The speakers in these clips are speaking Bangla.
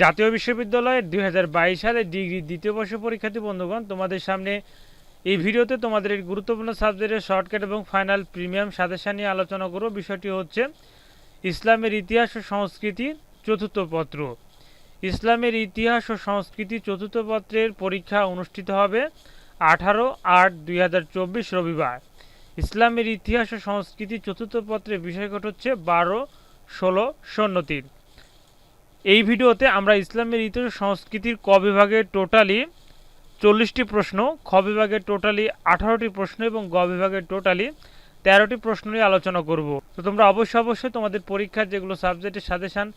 জাতীয় বিশ্ববিদ্যালয়ের দুই হাজার বাইশ সালে ডিগ্রি দ্বিতীয় বর্ষ পরীক্ষার্থী বন্ধুগণ, তোমাদের সামনে এই ভিডিওতে তোমাদের এই গুরুত্বপূর্ণ সাবজেক্টের শর্টকাট এবং ফাইনাল প্রিমিয়াম সাজেশন নিয়ে আলোচনা করব। বিষয়টি হচ্ছে ইসলামের ইতিহাস ও সংস্কৃতি চতুর্থ পত্র। ইসলামের ইতিহাস ও সংস্কৃতি চতুর্থ পত্রের পরীক্ষা অনুষ্ঠিত হবে আঠারো আট দুই রবিবার। ইসলামের ইতিহাস ও সংস্কৃতি চতুর্থ পত্রের বিষয়কট হচ্ছে বারো ষোলো শূন্য তিন এই ভিডিওতে আমরা ইসলামের ইতিহাস সংস্কৃতির ক বিভাগের টোটালি চল্লিশটি প্রশ্ন, খ বিভাগের টোটালি আঠারোটি প্রশ্ন এবং গ বিভাগের টোটালি তেরোটি প্রশ্ন নিয়ে আলোচনা করব। তো তোমরা অবশ্যই অবশ্যই তোমাদের পরীক্ষার যেগুলো সাবজেক্টের সাজেশান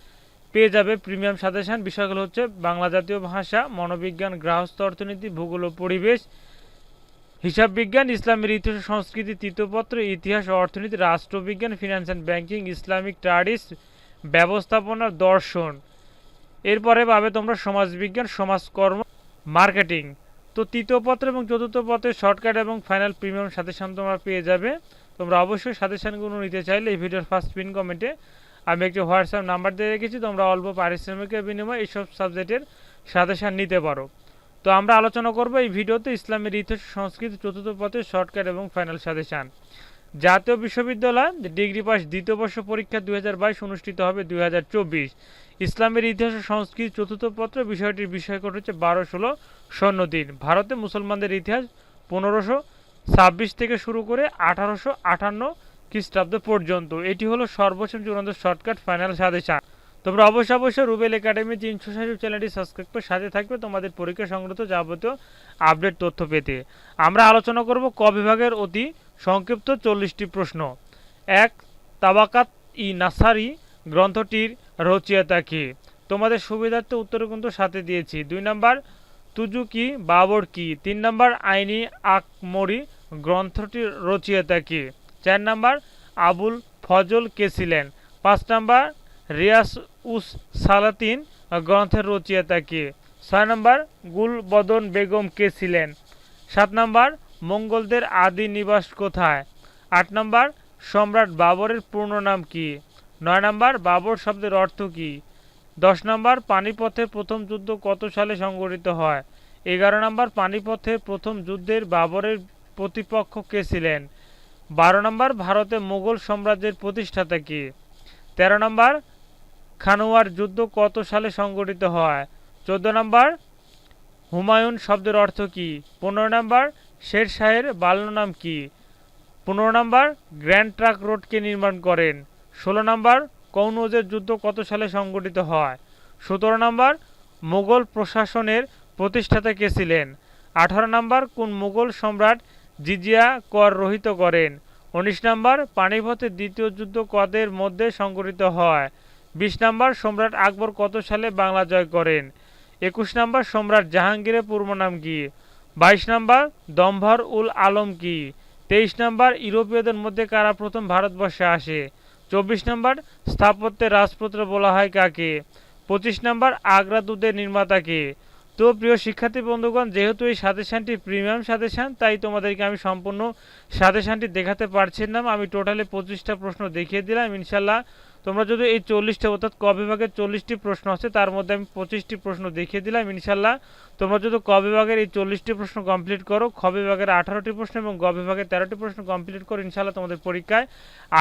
পেয়ে যাবে, প্রিমিয়াম সাজেশান, বিষয়গুলো হচ্ছে বাংলা জাতীয় ভাষা, মনোবিজ্ঞান, গ্রাহস্থ অর্থনীতি, ভূগোল পরিবেশ, হিসাব বিজ্ঞান, ইসলামের ইতিহাস সংস্কৃতি, তৃতীয়পত্র, ইতিহাস ও অর্থনীতি, রাষ্ট্রবিজ্ঞান, finance and banking, Islamic studies ব্যবস্থাপনা দর্শন। এরপরে পাবে তোমরা সমাজবিজ্ঞান, সমাজকর্ম, মার্কেটিং। তো তৃতীয় পত্র এবং চতুর্থ পত্রের শর্টকাট এবং ফাইনাল প্রিমিয়াম সাজেশন তোমরা পেয়ে যাবে। তোমরা অবশ্যই সাজেশনগুলো নিতে চাইলে এই ভিডিওর ফার্স্ট পিন কমেন্টে আমি একটি হোয়াটসঅ্যাপ নাম্বার দিয়ে রেখেছি, তোমরা অল্প পারিশ্রমিকের বিনিময়ে এইসব সাবজেক্টের সাজেশন নিতে পারো। তো আমরা আলোচনা করব এই ভিডিওতে ইসলামের ইতিহাস, সংস্কৃতি, চতুর্থ পথে শর্টকাট এবং ফাইনাল সাজেশন। জাতীয় বিশ্ববিদ্যালয় ডিগ্রি পাস দ্বিতীয় বর্ষ পরীক্ষা দুই হাজার বাইশ অনুষ্ঠিত হবে দুই হাজার চব্বিশ। ইসলামের ইতিহাস ও সংস্কৃতি চতুর্থ পত্র বিষয়টির বিষয়কট হচ্ছে বারো ষোলো শূন্য দিন ভারতে মুসলমানদের ইতিহাস পনেরোশো ছাব্বিশ থেকে শুরু করে আঠারোশো আটান্ন খ্রিস্টাব্দ পর্যন্ত। এটি হলো সর্বোচ্চ চূড়ান্ত শর্টকাট ফাইনাল সাজেশন। তোমরা অবশ্যই অবশ্যই রুবেল একাডেমি তিনশো ষাট চ্যানেলটি সাবস্ক্রাইব করে সাথে থাকবে তোমাদের পরীক্ষা সংক্রান্ত যাবতীয় আপডেট তথ্য পেতে। আমরা আলোচনা করব ক বিভাগের অতি সংক্ষিপ্ত চল্লিশটি প্রশ্ন। এক, তাবাকাত ই নাসারি গ্রন্থটির রচয়িতা কে? তোমাদের সুবিধার্থে উত্তর কিন্তু সাথে দিয়েছি। দুই নম্বর, তুজু কি, বাবর কি? তিন নম্বর, আইনি আকমরি গ্রন্থটির রচয়িতা কে? চার নম্বর, আবুল ফজল কে ছিলেন? পাঁচ নম্বর, রিয়াস উস সালাতিন গ্রন্থের রচয়িতা কে? ছয় নম্বর, গুলবদন বেগম কে ছিলেন? সাত নম্বর মঙ্গলদের আদি নিবাস কোথায়? আট নম্বর, সম্রাট বাবরের পূর্ণ নাম কি? নয় নম্বর, বাবর শব্দের অর্থ কি? দশ নম্বর পানিপথের প্রথম যুদ্ধ কত সালে সংঘটিত হয়? এগারো নম্বর পানিপথের প্রথম যুদ্ধের বাবরের প্রতিপক্ষ কে ছিলেন? বারো নম্বর, ভারতে মুঘল সাম্রাজ্যের প্রতিষ্ঠাতা কে? তেরো নম্বর, খানোয়ার যুদ্ধ কত সালে সংঘটিত হয়? চোদ্দ নম্বর হুমায়ুন শব্দের অর্থ কী? পনেরো নম্বর শের শাহের বাল্য নাম কী? পনেরো নম্বর, গ্র্যান্ড ট্রাক রোডকে নির্মাণ করেন। ষোলো নম্বর, কৌনৌজের যুদ্ধ কত সালে সংগঠিত হয়? সতেরো নম্বর, মোগল প্রশাসনের প্রতিষ্ঠাতা কে ছিলেন? আঠারো নম্বর, কোন মোগল সম্রাট জিজিয়া কর রহিত করেন? উনিশ নম্বর পানিপথের দ্বিতীয় যুদ্ধ কদের মধ্যে সংঘটিত হয়? বিশ নম্বর, সম্রাট আকবর কত সালে বাংলা জয় করেন? একুশ নম্বর সম্রাট জাহাঙ্গীরের পূর্ব নাম কি? বাইশ নম্বর দম্ভর উল আলম কি? তেইশ নম্বর ইউরোপীয়দের মধ্যে কারা প্রথম ভারতবর্ষে আসে? চব্বিশ নম্বর স্থাপত্যের রাজপুত্র বলা হয় কাকে? পঁচিশ নম্বর আগ্রা দুধের নির্মাতাকে তো প্রিয় শিক্ষার্থী বন্ধুগণ, যেহেতু এই সাজেশানটি প্রিমিয়াম সাজেশান, তাই তোমাদেরকে আমি সম্পূর্ণ সাজেশানটি দেখাতে পারছি না। আমি টোটালি পঁচিশটা প্রশ্ন দেখিয়ে দিলাম ইনশাল্লাহ তোমরা যদি এই চল্লিশটা, অর্থাৎ ক বিভাগের চল্লিশটি প্রশ্ন আছে, তার মধ্যে আমি পঁচিশটি প্রশ্ন দেখিয়ে দিলাম ইনশাল্লাহ তোমরা যদি ক বিভাগের এই চল্লিশটি প্রশ্ন কমপ্লিট করো, খ বিভাগের আঠারোটি প্রশ্ন এবং গ বিভাগের তেরোটি প্রশ্ন কমপ্লিট করো ইনশাল্লাহ তোমাদের পরীক্ষায়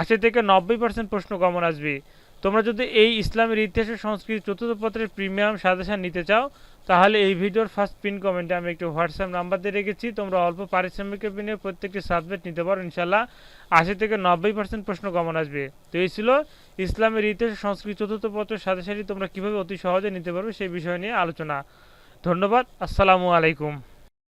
আশি থেকে নব্বই পার্সেন্ট প্রশ্ন কমন আসবে। তোমরা যদি এই ইসলামের ইতিহাস ও সংস্কৃতি চতুর্থ পত্রের প্রিমিয়াম সাজেশন নিতে চাও তাহলে এই ভিডিওর ফার্স্ট পিন কমেন্টে আমি একটু হোয়াটসঅ্যাপ নাম্বার দিয়ে রেখেছি। তোমরা অল্প পারিশ্রমিকের পিনে প্রত্যেকটি সাবজেক্ট নিতে পারো ইনশাল্লাহ আশি থেকে নব্বই পার্সেন্ট প্রশ্ন কমন আসবে। তো এই ছিল ইসলামের ইতিহাস সংস্কৃতি চতুর্থ পত্রের সাথে সাথে তোমরা কীভাবে অতি সহজে নিতে পারবে সেই বিষয় নিয়ে আলোচনা। ধন্যবাদ, আসসালামু আলাইকুম।